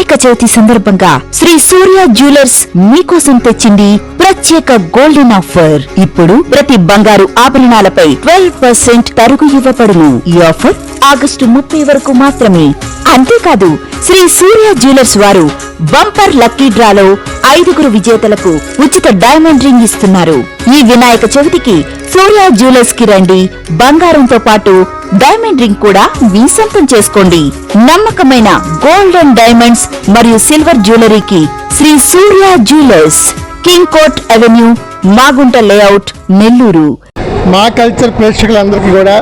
వినాయక చవితి సందర్భంగా శ్రీ సూర్య జ్యువెలర్స్ మీకోసం తెచ్చింది ప్రత్యేక గోల్డెన్ ఆఫర్ ఇప్పుడు ప్రతి బంగారు ఆభరణాలపై ట్వెల్వ్ పర్సెంట్ తరుగు ఇవ్వబడును. ఈ ఆఫర్ ఆగస్టు ముప్పై వరకు మాత్రమే. అంతేకాదు శ్రీ సూర్య జ్యువెలర్స్ వారు బంపర్ లక్కీ డ్రాలో ఐదుగురు విజేతలకు ఉచిత డైమండ్ రింగ్ ఇస్తున్నారు. ఈ వినాయక చవితికి సూర్య జ్యువెలర్స్కి రండి. బంగారంతో పాటు డైమండ్ రింగ్ కూడా మీ సొంతం చేసుకోండి. నమ్మకమైన గోల్డ్ అండ్ డైమండ్స్ మరియు silver జ్యువెలరీకి Shri Surya jewellers king court avenue Magunta layout Nellore. మా కల్చర్ ప్రేక్షకులందరికీ కూడా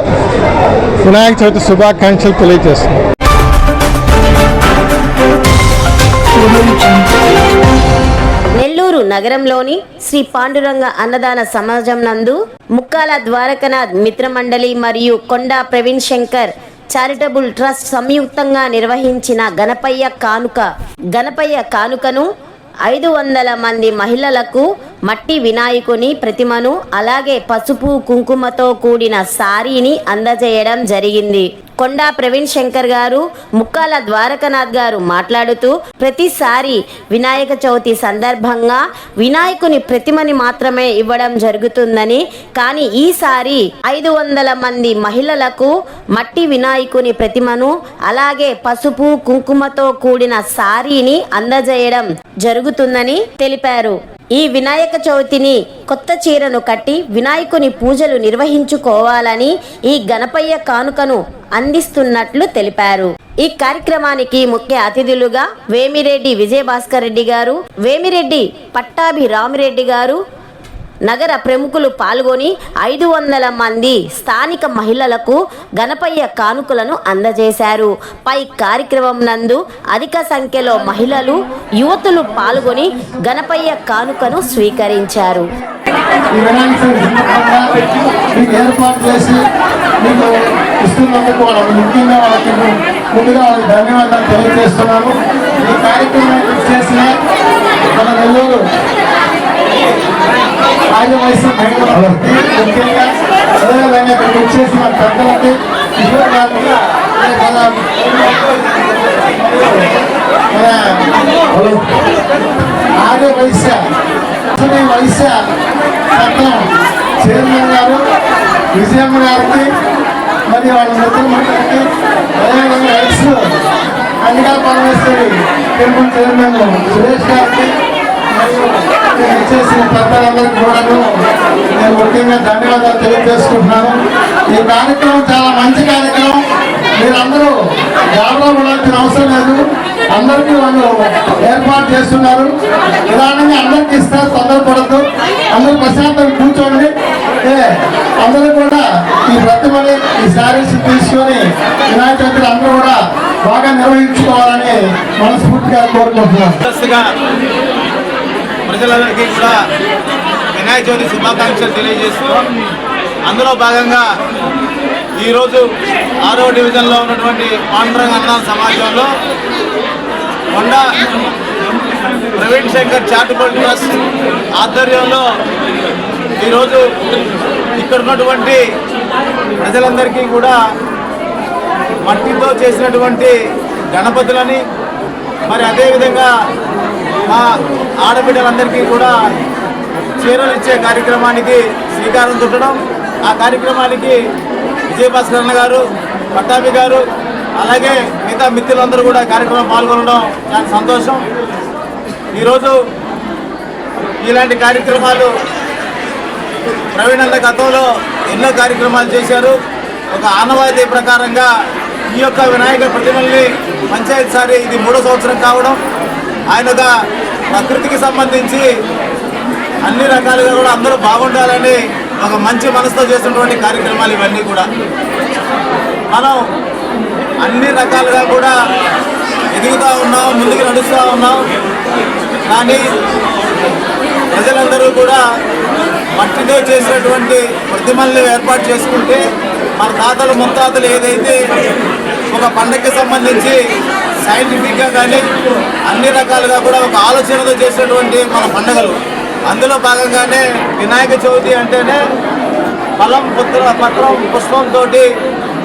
వినాయక చవితి శుభాకాంక్షలు తెలియజేస్తున్నాం. నెల్లూరు నగరంలోని శ్రీ పాండురంగ అన్నదాన సమాజం నందు ముక్కాల ద్వారకనాథ్ మిత్రమండలి మరియు కొండా ప్రవీణ్ శంకర్ చారిటబుల్ ట్రస్ట్ సంయుక్తంగా నిర్వహించిన గణపయ్య కానుక గణపయ్య కానుకను ఐదు వందల మంది మహిళలకు మట్టి వినాయకుని ప్రతిమను అలాగే పసుపు కుంకుమతో కూడిన సారీని అందజేయడం జరిగింది. కొండా ప్రవీణ్ శంకర్ గారు ముక్కాల ద్వారకనాథ్ గారు మాట్లాడుతూ ప్రతిసారి వినాయక చవితి సందర్భంగా వినాయకుని ప్రతిమని మాత్రమే ఇవ్వడం జరుగుతుందని కానీ ఈసారి ఐదు వందల మంది మహిళలకు మట్టి వినాయకుని ప్రతిమను అలాగే పసుపు కుంకుమతో కూడిన సారీని అందజేయడం జరుగుతుందని తెలిపారు. ఈ వినాయక చవితిని కొత్త చీరను కట్టి వినాయకుని పూజలు నిర్వహించుకోవాలని ఈ గణపయ్య కానుకను అందిస్తున్నట్లు తెలిపారు. ఈ కార్యక్రమానికి ముఖ్య అతిథులుగా వేమిరెడ్డి విజయభాస్కర్ రెడ్డి గారు వేమిరెడ్డి పట్టాభి రామిరెడ్డి గారు నగర ప్రముఖులు పాల్గొని ఐదు వందల మంది స్థానిక మహిళలకు గణపయ్య కానుకలను అందజేశారు. పై కార్యక్రమం నందు అధిక సంఖ్యలో మహిళలు యువతులు పాల్గొని గణపయ్య కానుకను స్వీకరించారు. ఈ ఇస్తున్నందుకు వాళ్ళకి ముఖ్యంగా వాళ్ళకి ముందుగా వాళ్ళకి ధన్యవాదాలు తెలియజేస్తున్నాను ఈ కార్యక్రమం చేసిన మన నెల్లూరు రాజవయసు మహిళలకి ముఖ్యంగా అదేవిధంగా ఇక్కడ వచ్చేసిన పెద్దలకి కిషోర్ ఆర్య వైశ్య అసలు వైశ్య చట్టం చైర్మన్ గారు విజయమ్మ గారికి మరి వాళ్ళ మిత్రులందరికీ అదేవిధంగా ex Kanyaka Parameshwari temple chairman Suresh గారికి మరియు ఇక్కడ ఇచ్చేసిన పెద్దలందరికీ కూడాను నేను ముఖ్యంగా ధన్యవాదాలు తెలియజేసుకుంటున్నాను. ఈ కార్యక్రమం చాలా మంచి కార్యక్రమం. మీరందరూ గాబరా ఉండాల్సిన అవసరం లేదు. అందరికీ వాళ్ళు ఏర్పాటు చేస్తున్నారు. నిదానంగా అందరికీ ఇస్తారు తొందరపడద్దు. అందరూ ప్రశాంతంగా కూర్చోండి. అందరూ కూడా ఈ ప్రతిమని ఈ శారీస్ తీసుకొని వినాయక చవితి అందరూ కూడా బాగా నిర్వహించుకోవాలని మనస్ఫూర్తిగా కోరుకుంటున్నాను. ప్రజలందరికీ కూడా వినాయక చవితి శుభాకాంక్షలు తెలియజేస్తూ అందులో భాగంగా ఈరోజు ఆరో డివిజన్లో ఉన్నటువంటి పాండురంగ అన్నదాన సమాజంలో కొండ ప్రవీణ్ శంకర్ చారిటబుల్ ట్రస్ట్ ఆధ్వర్యంలో ఈరోజు ఇక్కడ ఉన్నటువంటి ప్రజలందరికీ కూడా మట్టితో చేసినటువంటి గణపతులని మరి అదేవిధంగా మా ఆడబిడ్డలందరికీ కూడా చీరలు ఇచ్చే కార్యక్రమానికి శ్రీకారం చుట్టడం. ఆ కార్యక్రమానికి విజయభాస్కర్ అన్న గారు పట్టాభి గారు అలాగే మిగతా మిత్రులందరూ కూడా కార్యక్రమం పాల్గొనడం చాలా సంతోషం. ఈరోజు ఇలాంటి కార్యక్రమాలు ప్రవీణ్ అన్న గతంలో ఎన్నో కార్యక్రమాలు చేశారు. ఒక ఆనవాయితీ ప్రకారంగా ఈ యొక్క వినాయక ప్రతిమల్ని పంచాయతీ సారి ఇది మూడో సంవత్సరం కావడం. ఆయన ఒక ప్రకృతికి సంబంధించి అన్ని రకాలుగా కూడా అందరూ బాగుండాలని ఒక మంచి మనసుతో చేసినటువంటి కార్యక్రమాలు ఇవన్నీ కూడా. మనం అన్ని రకాలుగా కూడా ఎదుగుతూ ఉన్నాం ముందుకు నడుస్తూ ఉన్నాం. కానీ ప్రజలందరూ కూడా మట్టితో చేసినటువంటి ప్రతిమల్ని ఏర్పాటు చేసుకుంటే మన తాతలు ముత్తాతలు ఏదైతే ఒక పండగకి సంబంధించి సైంటిఫిక్గా కానీ అన్ని రకాలుగా కూడా ఒక ఆలోచనతో చేసినటువంటి మన పండుగలు. అందులో భాగంగానే వినాయక చవితి అంటేనే ఫలం పుత్ర పత్రం పుష్పంతో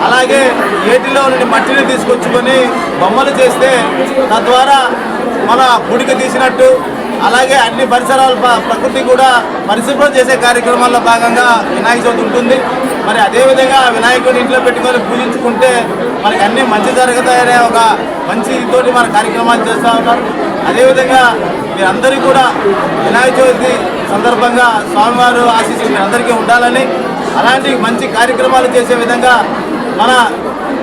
అలాగే ఏటిలో నుండి మట్టిని తీసుకొచ్చుకొని బొమ్మలు చేస్తే తద్వారా మన గుడికి తీసినట్టు అలాగే అన్ని పరిసరాలు ప్రకృతి కూడా పరిశుభ్రం చేసే కార్యక్రమాల్లో భాగంగా వినాయక చవితి ఉంటుంది. మరి అదేవిధంగా వినాయకుడిని ఇంట్లో పెట్టుకొని పూజించుకుంటే మనకి అన్ని మంచి జరుగుతాయనే ఒక మంచి తోటి మన కార్యక్రమాలు చేస్తూ ఉంటారు అదేవిధంగా మీరందరూ కూడా వినాయక చవితి సందర్భంగా స్వామివారు ఆశీస్సులు మీరందరికీ ఉండాలని అలాంటి మంచి కార్యక్రమాలు చేసే విధంగా మన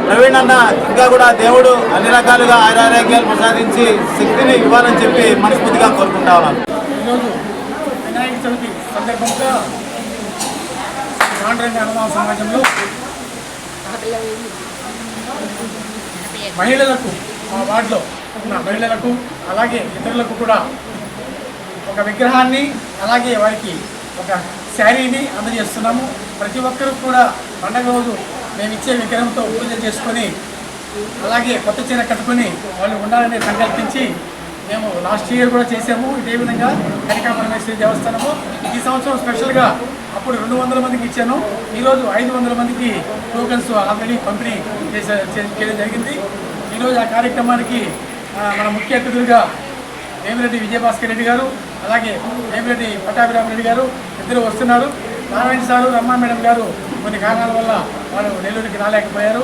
ప్రవీణ్ అన్న ఇంకా కూడా దేవుడు అన్ని రకాలుగా ఆరోగ్యాలు ప్రసాదించి శక్తిని ఇవ్వాలని చెప్పి మనస్ఫూర్తిగా కోరుకుంటా ఉన్నాను. ఈరోజు వినాయక చవితి సందర్భంగా పాండ్రంగ హనుమాన సమాజంలో మహిళలకు మా వార్డులో ఉన్న మహిళలకు అలాగే ఇతరులకు కూడా ఒక విగ్రహాన్ని అలాగే వారికి ఒక శారీని అందజేస్తున్నాము. ప్రతి ఒక్కరు కూడా పండగ రోజు మేము ఇచ్చే విగ్రహంతో పూజ చేసుకొని అలాగే కొత్త చీర కట్టుకొని వాళ్ళు ఉండాలని సంకల్పించి మేము లాస్ట్ ఇయర్ కూడా చేసాము ఇదే విధంగా కనికా పరమేశ్వరి దేవస్థానము. ఈ సంవత్సరం స్పెషల్గా అప్పుడు రెండు వందల మందికి ఇచ్చాను. ఈరోజు ఐదు వందల మందికి టోకన్స్ ఆల్రెడీ పంపిణీ చేసే చేయడం జరిగింది. ఈరోజు ఆ కార్యక్రమానికి మన ముఖ్య అతిథులుగా వేమిరెడ్డి విజయభాస్కర్ రెడ్డి గారు అలాగే వేమిరెడ్డి పట్టాభిరామరెడ్డి గారు ఇద్దరు వస్తున్నారు. నారాయణ సారు రమ్మా మేడం గారు కొన్ని కారణాల వల్ల వాళ్ళు నెల్లూరుకి రాలేకపోయారు.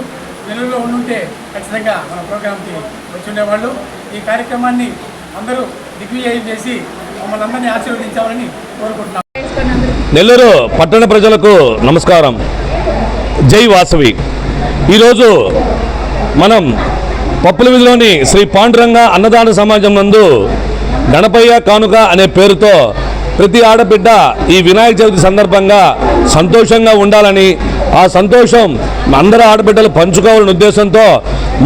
నెల్లూరులో ఉండుంటే ఖచ్చితంగా మన ప్రోగ్రాంకి వచ్చి ఉండేవాళ్ళు. ఈ కార్యక్రమాన్ని అందరూ దిగ్విజయం చేసి మమ్మల్ని అందరినీ ఆశీర్వదించాలని కోరుకుంటున్నాం. నెల్లూరు పట్టణ ప్రజలకు నమస్కారం. జై వాసవి. ఈరోజు మనం పప్పుల వీధిలోని శ్రీ పాండురంగ అన్నదాన సమాజం నందు గణపయ్య కానుక అనే పేరుతో ప్రతి ఆడబిడ్డ ఈ వినాయక చవితి సందర్భంగా సంతోషంగా ఉండాలని ఆ సంతోషం అందరు ఆడబిడ్డలు పంచుకోవాలనే ఉద్దేశంతో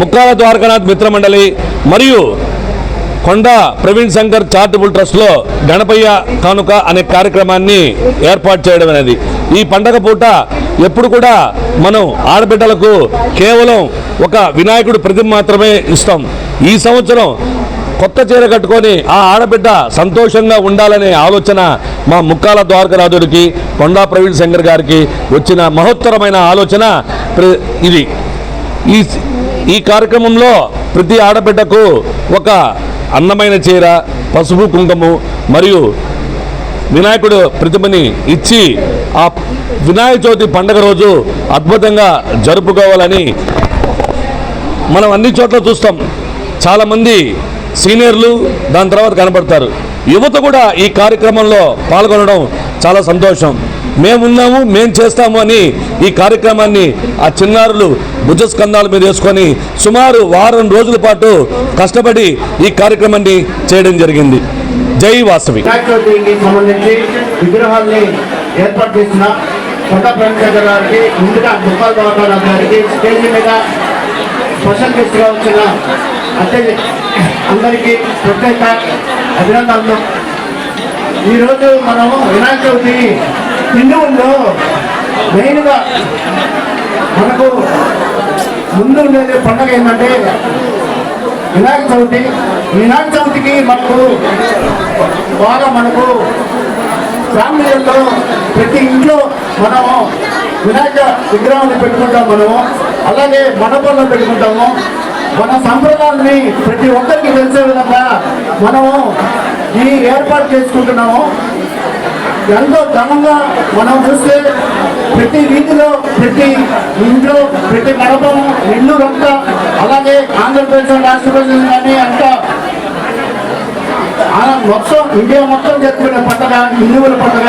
ముక్కాల ద్వారకానాథ్ మిత్రమండలి మరియు కొండ ప్రవీణ్ శంకర్ చారిటబుల్ ట్రస్ట్లో గణపయ్య కానుక అనే కార్యక్రమాన్ని ఏర్పాటు చేయడం అనేది. ఈ పండగ పూట ఎప్పుడు కూడా మనం ఆడబిడ్డలకు కేవలం ఒక వినాయకుడు ప్రతిమ మాత్రమే ఇస్తాం. ఈ సంవత్సరం కొత్త చీర కట్టుకొని ఆ ఆడబిడ్డ సంతోషంగా ఉండాలనే ఆలోచన మా ముక్కాల ద్వారకరాజుడికి కొండా ప్రవీణ్ శంకర్ గారికి వచ్చిన మహోత్తరమైన ఆలోచన ప్ర- ఇది. ఈ ఈ కార్యక్రమంలో ప్రతి ఆడబిడ్డకు ఒక అందమైన చీర పసుపు కుంకుమ మరియు వినాయకుడు ప్రతిమని ఇచ్చి ఆ వినాయక చవితి పండగ రోజు అద్భుతంగా జరుపుకోవాలని మనం అన్ని చోట్ల చూస్తాం. చాలామంది సీనియర్లు దాని తర్వాత కనబడతారు. యువత కూడా ఈ కార్యక్రమంలో పాల్గొనడం చాలా సంతోషం. మేమున్నాము మేము చేస్తాము అని ఈ కార్యక్రమాన్ని ఆ చిన్నారులు భుజస్కంధాల మీద వేసుకొని సుమారు వారం రోజుల పాటు కష్టపడి ఈ కార్యక్రమాన్ని చేయడం జరిగింది. జై వాసవి. సంబంధించి విగ్రహాల్ని ఏర్పాటు చేసిన కొండ ప్రేమశంకర్ గారికి ముందుగా గోపాల్ గారికి స్టేజ్ మీద స్పెషల్ గెస్ట్గా వచ్చిన అందరికీ ప్రత్యేక అభినందనలు. ఈరోజు మనము వినాయక చవితి హిందువుల్లో మెయిన్గా మనకు ముందు ఉండేది పండుగ ఏంటంటే వినాయక చవితి. వినాయక చవితికి మనకు బాగా మనకు ఫ్యామిలీలో ప్రతి ఇంట్లో మనము వినాయక విగ్రహాన్ని పెట్టుకుంటాం మనము. అలాగే మండపంలో పెట్టుకుంటాము. మన సంప్రదాయాన్ని ప్రతి ఒక్కరికి తెలిసే విధంగా మనము ఈ ఏర్పాటు చేసుకుంటున్నాము. ఎంతో ఘనంగా మనం చూస్తే ప్రతి వీధిలో ప్రతి ఇంట్లో ప్రతి మండపం ఇల్లు అంతా అలాగే ఆంధ్రప్రదేశ్ రాష్ట్రప్రదేశ్ కానీ అంతా ఆ మొత్తం ఇండియా మొత్తం జరుపుకునే పండుగ హిందువుల పండుగ.